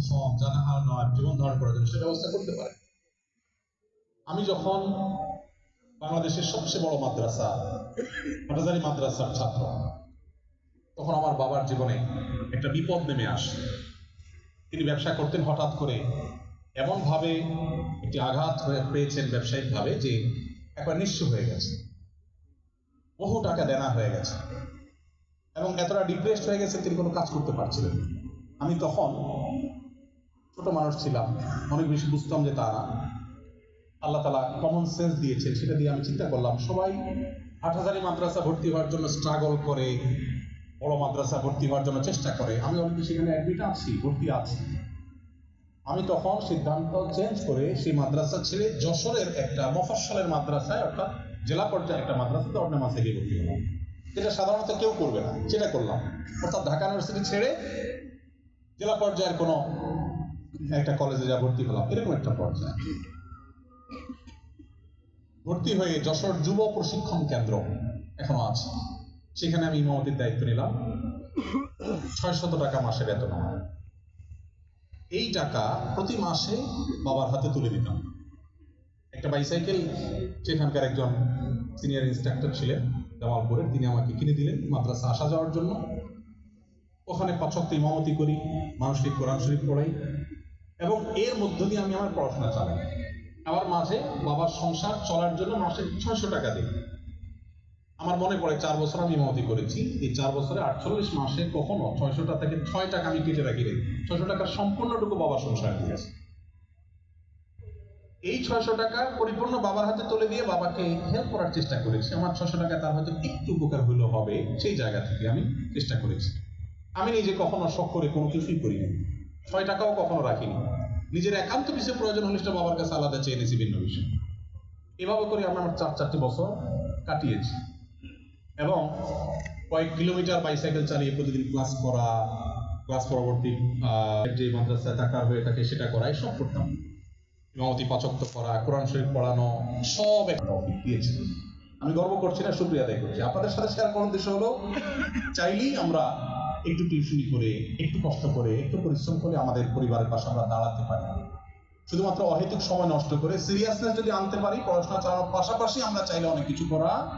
কুসম জানাহার নয়, জীবন ধারণ করার জন্য সে ব্যবস্থা করতে পারে। আমি যখন বাংলাদেশের সবচেয়ে বড় মাদ্রাসা হাটাজারি মাদ্রাসার ছাত্র, তখন আমার বাবার জীবনে একটা বিপদ নেমে আসে। তিনি ব্যবসা করতেন হঠাৎ করে, এমনভাবে একটি আঘাত হয়ে পেয়েছেন ব্যবসায়িকভাবে যে একবার নিঃস্ব হয়ে গেছে। বহু টাকা দেনা হয়ে গেছে। এবং এতটা ডিপ্রেসড হয়ে গেছে তিনি কোনো কাজ করতে পারছিলেন আমি তখন ছোট মানুষ ছিলাম, অনেক বেশি বুঝতাম যে তারা। আল্লাহ তালা কমন সেন্স দিয়েছেন, সেটা দিয়ে আমি চিন্তা করলাম, সবাই আট হাজারি মাদ্রাসা ভর্তি হওয়ার জন্য স্ট্রাগল করে, বড় মাদ্রাসা ভর্তি হওয়ার জন্য চেষ্টা করে। আমি অলরেডি সেখানে অ্যাডমিট আছি, ভর্তি আছি। আমি তখন সিদ্ধান্ত চেঞ্জ করে সেই মাদ্রাসা ছেড়ে যশোরের একটা মফস্বলের মাদ্রাসায়, অর্থাৎ জেলা পর্যায়ে একটা মাদ্রাসাতে অর্ণামাসে গিয়ে ভর্তি হলাম। যেটা সাধারণত কেউ করবে না, সেটা করলাম। অর্থাৎ ঢাকা ইউনিভার্সিটি ছেড়ে জেলা পর্যায়ের কোনো একটা কলেজে যা ভর্তি হলাম, এরকম একটা পর্যায়ে। ভর্তি হয়ে যশোর যুব প্রশিক্ষণ কেন্দ্র এখনও আছে। সেখানে আমি ইমামতির দায়িত্ব নিলাম। ছয় শত টাকা মাসে বেতন আমার। এই টাকা প্রতি মাসে বাবার হাতে তুলে দিতাম। একটা বাইসাইকেল সেখানকার একজন সিনিয়র ইনস্ট্রাক্টর ছিলেন, জামালপুরের, তিনি আমাকে কিনে দিলেন মাদ্রাসা আসা যাওয়ার জন্য। ওখানে পাঁচক্ত ইমামতি করি, মানুষকে কোরআন শরীফ পড়াই। এবং এর মধ্য দিয়ে আমি আমার পড়াশোনা চালাই। আবার মাঝে বাবার সংসার চলার জন্য মাসে ছয়শো টাকা দিই। আমার মনে পড়ে, চার বছর আমি ইমামতি করেছি। এই চার বছরে আটচল্লিশ মাসে কখনো ছয়শোটা থেকে ছয় টাকা আমি কেটে রাখি রে ছয়শো টাকার সম্পূর্ণটুকু বাবার সংসার দিয়েছে এই ছয়শো টাকা পরিপূর্ণ বাবার হাতে তুলে দিয়ে বাবাকে হেল্প করার চেষ্টা করেছি। আমার ছশো টাকা তার হয়তো একটু উপকার হইলেও হবে, সেই জায়গা থেকে আমি চেষ্টা করেছি। আমি নিজে কখনো শখ করে কোনো কিছুই করিনি ছয় টাকাও কখনো রাখিনি। নিজের একান্ত কিছু প্রয়োজন হলে সেটা বাবার কাছে আলাদা চেয়ে নিয়েছি ভিন্ন বিষয়। এভাবে করে আমি আমার চার, চারটি বছর কাটিয়েছি। এবং কয়েক কিলোমিটার বাইসাইকেল চালিয়ে প্রতিদিন ক্লাস করা ক্লাস পরবর্তী যে মাদ্রাসায় থাকার হয়ে থাকে সেটা করা সব করতাম। ইমামতি পাচক্ত করা কোরআন শরীফ পড়ানো, সব একটা টপিক দিয়েছে। আমি গর্ব করছি না, শুক্রিয়া আদায় করছি। আপনাদের সাথে শেয়ার করার উদ্দেশ্য হলো, চাইলেই আমরা একটু টিউশনি করে, একটু কষ্ট করে, একটু পরিশ্রম করে আমাদের পরিবারের পাশে আমরা দাঁড়াতে পারি। শুধুমাত্র অহেতুক সময় নষ্ট করে সিরিয়াসনেস যদি আনতে পারি, পড়াশোনা চালানোর পাশাপাশি আমরা চাইলে অনেক কিছু করা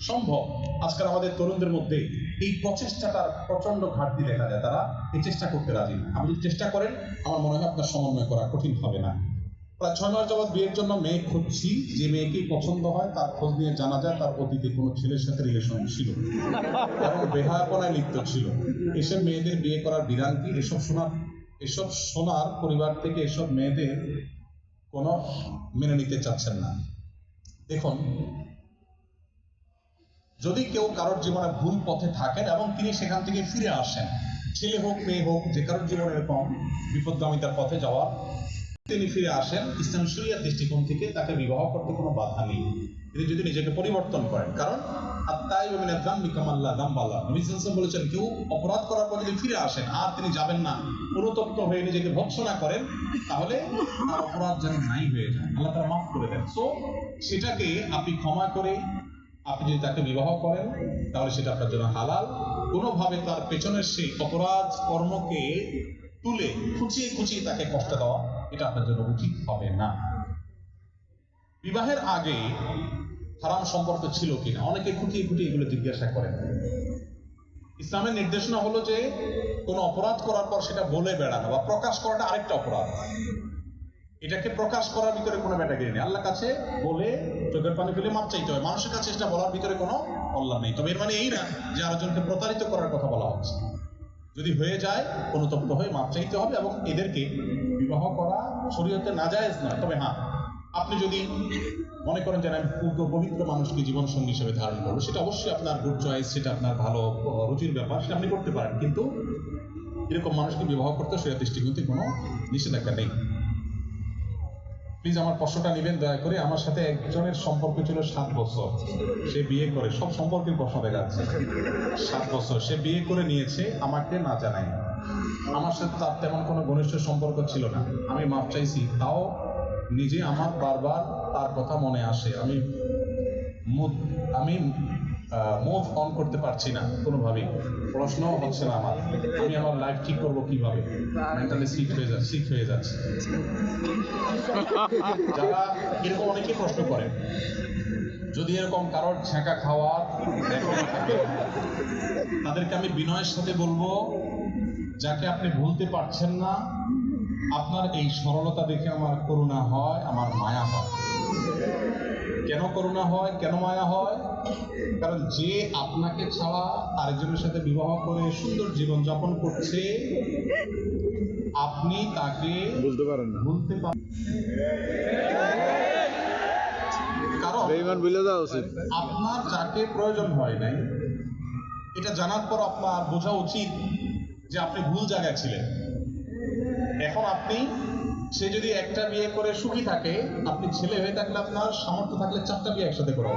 সম্ভব। আজকাল আমাদের তরুণদের মধ্যে এই প্রচেষ্টাটার প্রচণ্ড ঘাটতি দেখা যায়। তারা এই চেষ্টা করতে রাজি না। আপনি যদি চেষ্টা করেন, আমার মনে হয় আপনার সমন্বয় করা কঠিন হবে না। প্রায় ছয় মাস যাবৎ বিয়ের জন্য মেয়ে খুঁজছি, যে মেয়েকেই পছন্দ হয় তার খোঁজ নিয়ে জানা যায় তার অতীতে কোনো ছেলের সাথে রিলেশন ছিল। এবং বেহায়াপনায় লিপ্ত ছিল। এসব মেয়েদের বিয়ে করার বিধান কি? এসব শোনার এসব শোনার পরিবার থেকে এসব মেয়েদের কোনো মেনে নিতে চাচ্ছেন না। দেখুন, যদি কেউ কারোর জীবনে ভুল পথে থাকেন এবং তিনি সেখান থেকে ফিরে আসেন, ছেলে হোক, মেয়ে হোক, যে কারোর জীবনে এরকম বিপদগামিতার পথে যাওয়ার তিনি ফিরে আসেন, ইসলাম শরিয়ার দৃষ্টিকোণ থেকে তাকে বিবাহ করতে কোনো বাধা নেই। তিনি যদি নিজেকে পরিবর্তন করেন, কারণ আত্মাই মিন আযাম্বি কামাল্লা যাম্বাল্লাহ নবী বলেছেন, কেউ অপরাধ করার পর যদি ফিরে আসেন, আর তিনি যাবেন না, অনুতপ্ত হয়ে নিজেকে ভৎসনা করেন, তাহলে তার অপরাধ যেন নাই হয়ে যায়। আল্লাহ তারা মাফ করে দেন। সো সেটাকে আপনি ক্ষমা করে আপনি যদি তাকে বিবাহ করেন, তাহলে সেটা আপনার জন্য হালাল। কোনোভাবে তার পেছনের সেই অপরাধ কর্মকে তুলে খুঁচিয়ে খুঁচিয়ে তাকে কষ্ট দেওয়া এটা আপনার জন্য উচিত হবে না। বিবাহের আগে হারাম সম্পর্ক ছিল কিনা? অনেকে খুঁটিয়ে খুঁটিয়ে এগুলো জিজ্ঞাসা করেন। ইসলামের নির্দেশনা হলো যে, কোনো অপরাধ করার পর সেটা বলে বেড়ানো বা প্রকাশ করাটা আরেকটা অপরাধ। এটাকে প্রকাশ করার ভিতরে কোনো ব্যাটাগিরি নেই। আল্লাহ কাছে বলে, চোখের পানি ফেলে মাপ চাইতে হয় মানুষের কাছে সেটা বলার ভিতরে কোনো কল্যাণ নেই। তবে এর মানে এই না যে আরেকজনকে প্রতারিত করার কথা বলা হচ্ছে। যদি হয়ে যায়, অনুতপ্ত হয়ে মাপ চাইতে হবে এবং এদেরকে বিবাহ করা শরীয়তে যায় নয়। তবে হ্যাঁ আপনি যদি মনে করেন যে আমি পূর্ণ পবিত্র মানুষকে জীবন সঙ্গী হিসেবে ধারণ করব, সেটা অবশ্যই আপনার গুড চয়েস সেটা আপনার ভালো রুচির ব্যাপার, সেটা আপনি করতে পারেন। কিন্তু এরকম মানুষকে বিবাহ করতে সেটা দৃষ্টিকোণ কোনো নিষেধাজ্ঞা নেই। প্লিজ আমার প্রশ্নটা নেবেন, দয়া করে। আমার সাথে একজনের সম্পর্ক ছিল সাত বছর। সে বিয়ে করে, সব সম্পর্কের প্রশ্ন দেখাচ্ছে সাত বছর। সে বিয়ে করে নিয়েছে, আমাকে না জানাই আমার সাথে তার তেমন কোনো ঘনিষ্ঠ সম্পর্ক ছিল না। আমি মাপ চাইছি, তাও নিজে আমার বারবার তার কথা মনে আসে। আমি আমি মুভ অন করতে পারছি না কোনোভাবেই। প্রশ্ন হচ্ছে না আমার। আমি আমার লাইফ ঠিক করব কীভাবে? মেন্টালি সিক হয়ে যাচ্ছে সিক হয়ে যাচ্ছে। যারা এরকম অনেকে প্রশ্ন করেন, যদি এরকম কারোর ছ্যাঁকা খাওয়ার তাদেরকে আমি বিনয়ের সাথে বলব, যাকে আপনি ভুলতে পারছেন না, আপনার এই সরলতা দেখে আমার করুণা হয়, আমার মায়া হয়। কেন করুণা হয় কেন মায়া হয়? কারণ যে আপনাকে ছাড়া আরেকজনের সাথে বিবাহ করে সুন্দর জীবন যাপন করছে আপনি তাকে বলতে পারেন না। ভুলতে পারেন কারণ আপনার যাকে প্রয়োজন হয় নাই এটা জানার পর আপনার বোঝা উচিত যে আপনি ভুল জায়গায় ছিলেন। এখন আপনি সে যদি একটা বিয়ে করে সুখী থাকে, আপনি ছেলে হয়ে থাকলে আপনার সামর্থ্য থাকলে চারটা বিয়ে একসাথে করা।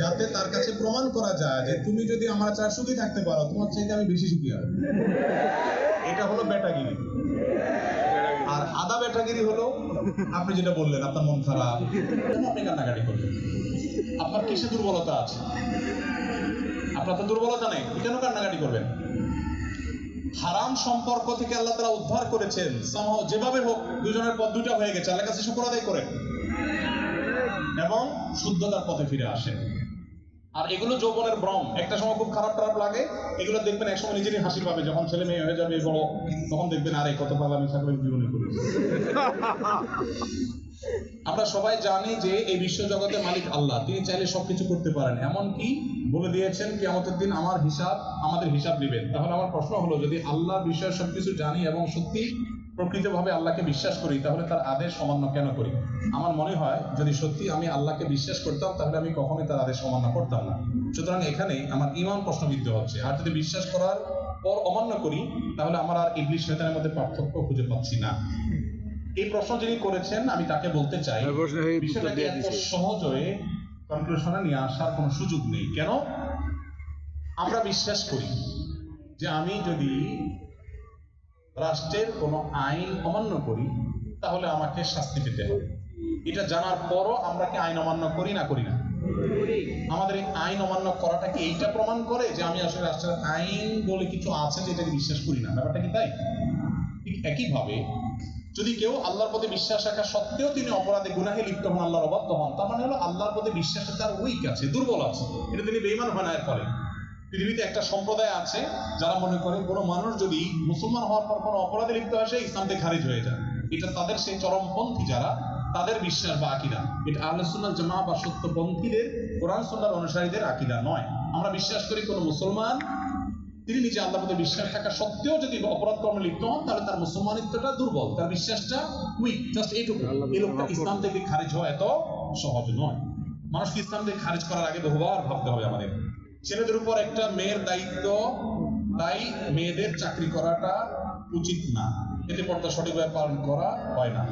যাতে তার কাছে প্রমাণ করা যায় যে তুমি যদি আমার চা সুখী থাকতে পারো, তোমার চাইতে আমি বেশি সুখী হব এটা হলো বেটাগিরি আর আদা বেটাগিরি হলো আপনি যেটা বললেন, আপনার মন খারাপ। আপনি কান্নাকাটি করবেন আপনার কিসে দুর্বলতা আছে? আপনার তো দুর্বলতা নেই, কেন কান্নাকাটি করবেন? হারাম সম্পর্ক থেকে আল্লাহ তারা উদ্ধার করেছেন। যেভাবে হোক, দুজনের পথ দুটা হয়ে গেছে। আল্লাহ কাছে শুকর আদায় এবং শুদ্ধতার পথে ফিরে আসেন। আর এগুলো যৌবনের ভ্রম। একটা সময় খুব খারাপ খারাপ লাগে। এগুলো দেখবেন এক সময় নিজেরই হাসির পাবে। যখন ছেলে মেয়ে হয়ে যাবে, বড়, তখন দেখবেন, আরে, কত পাগলামি থাকবে জীবনে করেছি। আমরা সবাই জানি যে এই বিশ্ব জগতের মালিক আল্লাহ। তিনি চাইলে সবকিছু করতে পারেন। এমনকি বলে দিয়েছেন কি আমাদের দিন আমার হিসাব, আমাদের হিসাব নেবেন। তাহলে আমার প্রশ্ন হলো, যদি আল্লাহর বিষয়ে সবকিছু জানি এবং সত্যি প্রকৃতভাবে আল্লাহকে বিশ্বাস করি, তাহলে তার আদেশ অমান্য কেন করি? আমার মনে হয়, যদি সত্যি আমি আল্লাহকে বিশ্বাস করতাম, তাহলে আমি কখনোই তার আদেশ অমান্য করতাম না। সুতরাং এখানে আমার ইমান প্রশ্নবিদ্ধ হচ্ছে। আর যদি বিশ্বাস করার পর অমান্য করি, তাহলে আমার আর ইংলিশ নেতার মধ্যে পার্থক্য খুঁজে পাচ্ছি না। এই প্রশ্ন যিনি করেছেন আমি তাকে বলতে চাই বিষয়টাকে এত সহজ হয়ে কনক্লুশনে নিয়ে আসার কোনো সুযোগ নেই। কেন? আমরা বিশ্বাস করি যে আমি যদি রাষ্ট্রের কোনো আইন অমান্য করি তাহলে আমাকে শাস্তি পেতে হবে। এটা জানার পরও আমরা কি আইন অমান্য করি না করি না? আমাদের এই আইন অমান্য করাটা কি এইটা প্রমাণ করে যে আমি আসলে রাষ্ট্রের আইন বলে কিছু আছে যেটাকে বিশ্বাস করি না? ব্যাপারটা কি তাই? ঠিক একইভাবে যদি কেউ আল্লাহর প্রতি বিশ্বাস রাখা সত্ত্বেও তিনি অপরাধে গুনাহে লিপ্ত হন, আল্লাহর অবাধ্য হন, তার মানে হলো আল্লাহর প্রতি বিশ্বাসে তার উইক আছে, দুর্বল আছে। এটা তিনি বেইমান না এর পৃথিবীতে একটা সম্প্রদায় আছে, যারা মনে করে কোনো মানুষ যদি মুসলমান হওয়ার পর কোনো অপরাধে লিপ্ত হয়, সে ইসলাম থেকে খারিজ হয়ে যায়। এটা তাদের সেই চরমপন্থী যারা, তাদের বিশ্বাস বা আকিদা। এটা আহলে সুন্নাত জামা বা সত্যপন্থীদের কোরআন সুন্নার অনুসারীদের আকিদা নয়। আমরা বিশ্বাস করি কোনো মুসলমান তিনি নিজে আল্লাহর প্রতি বিশ্বাস থাকা সত্ত্বেও যদি অপরাধ কর্মে লিপ্ত হন তাহলে তার মুসলমানিত্বটা দুর্বল তার বিশ্বাসটা উইক জাস্ট এইটুকু। এই লোকটা ইসলাম থেকে খারিজ হওয়া এত সহজ নয়। মানুষকে ইসলাম থেকে খারিজ করার আগে বহুবার ভাবতে হবে আমাদের। ছেলেদের উপর একটা মেয়ের দায়িত্ব তাই মেয়েদের চাকরি করাটা উচিত না। এতে পর্দা সঠিকভাবে পালন করা হয় না।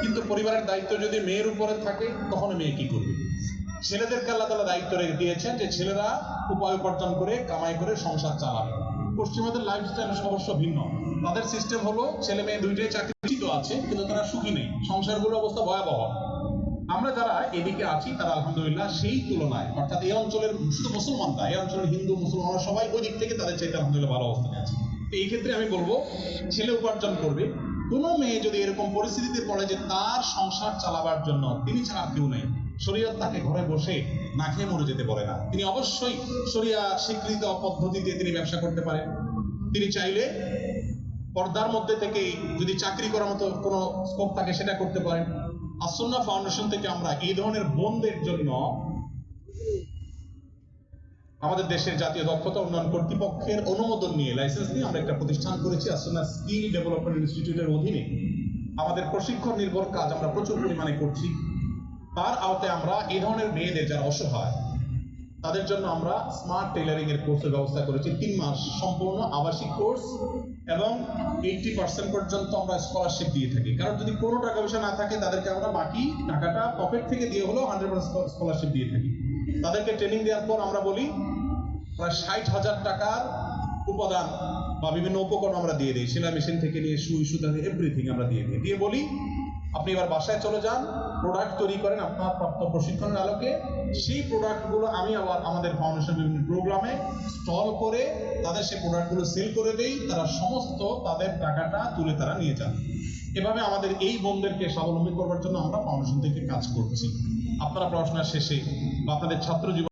কিন্তু পরিবারের দায়িত্ব যদি মেয়ের উপরে থাকে তখন মেয়ে কি করবে? ছেলেদেরকে আল্লাহ তালা দায়িত্ব রেখে দিয়েছেন যে ছেলেরা উপায় উপার্জন করে, কামাই করে, সংসার চালাবে পশ্চিমাদের লাইফস্টাইল অবশ্য ভিন্ন। তাদের সিস্টেম হলো ছেলে মেয়ে দুইটাই চাকরি তো আছে, কিন্তু তারা সুখী নেই। সংসারগুলোর অবস্থা ভয়াবহ। আমরা যারা এদিকে আছি, তারা আলহামদুলিল্লাহ সেই তুলনায়, অর্থাৎ এই অঞ্চলের শুধু মুসলমান না এই অঞ্চলের হিন্দু মুসলমানরা সবাই ওই দিক থেকে তাদের চাইতে আলহামদুলিল্লাহ ভালো অবস্থানে আছে। তো এই ক্ষেত্রে আমি বলব, ছেলে উপার্জন করবে। কোনো মেয়ে যদি এরকম পরিস্থিতিতে পড়ে যে তার সংসার চালাবার জন্য তিনি ছাড়া কেউ নেই। শরীয়ত তাকে ঘরে বসে না খেয়ে মরে যেতে বলে না। তিনি অবশ্যই শরিয়া স্বীকৃত পদ্ধতিতে তিনি ব্যবসা করতে পারেন। তিনি চাইলে পর্দার মধ্যে থেকে যদি চাকরি করার মতো কোনো স্কোপ থাকে, সেটা করতে পারেন। আসন্না ফাউন্ডেশন থেকে আমরা এই ধরনের বোনদের জন্য আমাদের দেশের জাতীয় দক্ষতা উন্নয়ন কর্তৃপক্ষের অনুমোদন নিয়ে লাইসেন্স নিয়ে আমরা একটা প্রতিষ্ঠান করেছি আসন্না স্কিল ডেভেলপমেন্ট ইনস্টিটিউটের অধীনে। আমাদের প্রশিক্ষণ নির্ভর কাজ আমরা প্রচুর পরিমাণে করছি। তার আওতায় আমরা এই ধরনের মেয়েদের যারা অসহায়, তাদের জন্য আমরা স্মার্ট টেলারিং এর কোর্সের ব্যবস্থা করেছি। তিন মাস সম্পূর্ণ আবাসিক কোর্স এবং এইটটি পার্সেন্ট পর্যন্ত আমরা স্কলারশিপ দিয়ে থাকি। কারণ যদি কোনো টাকা পয়সা না থাকে, তাদেরকে আমরা বাকি টাকাটা পকেট থেকে দিয়ে হলেও হান্ড্রেড পার্সেন্ট স্কলারশিপ দিয়ে থাকি। তাদেরকে ট্রেনিং দেওয়ার পর আমরা বলি, প্রায় ষাট হাজার টাকার উপাদান বা বিভিন্ন উপকরণ আমরা দিয়ে দিই। সেলাই মেশিন থেকে নিয়ে সুই সুতা এভরিথিং আমরা দিয়ে দিই। দিয়ে বলি, আপনি এবার বাসায় চলে যান প্রোডাক্ট তৈরি করেন আপনার প্রাপ্ত প্রশিক্ষণের আলোকে। সেই প্রোডাক্টগুলো আমি আবার আমাদের ফাউন্ডেশন বিভিন্ন প্রোগ্রামে স্টল করে তাদের সেই প্রোডাক্টগুলো সেল করে দেই, তারা সমস্ত তাদের টাকাটা তুলে তারা নিয়ে যান। এভাবে আমাদের এই বন্ধুদেরকে স্বাবলম্বী করবার জন্য আমরা ফাউন্ডেশন থেকে কাজ করছি। আপনারা পড়াশোনা শেষে বা আপনাদের ছাত্র জীবন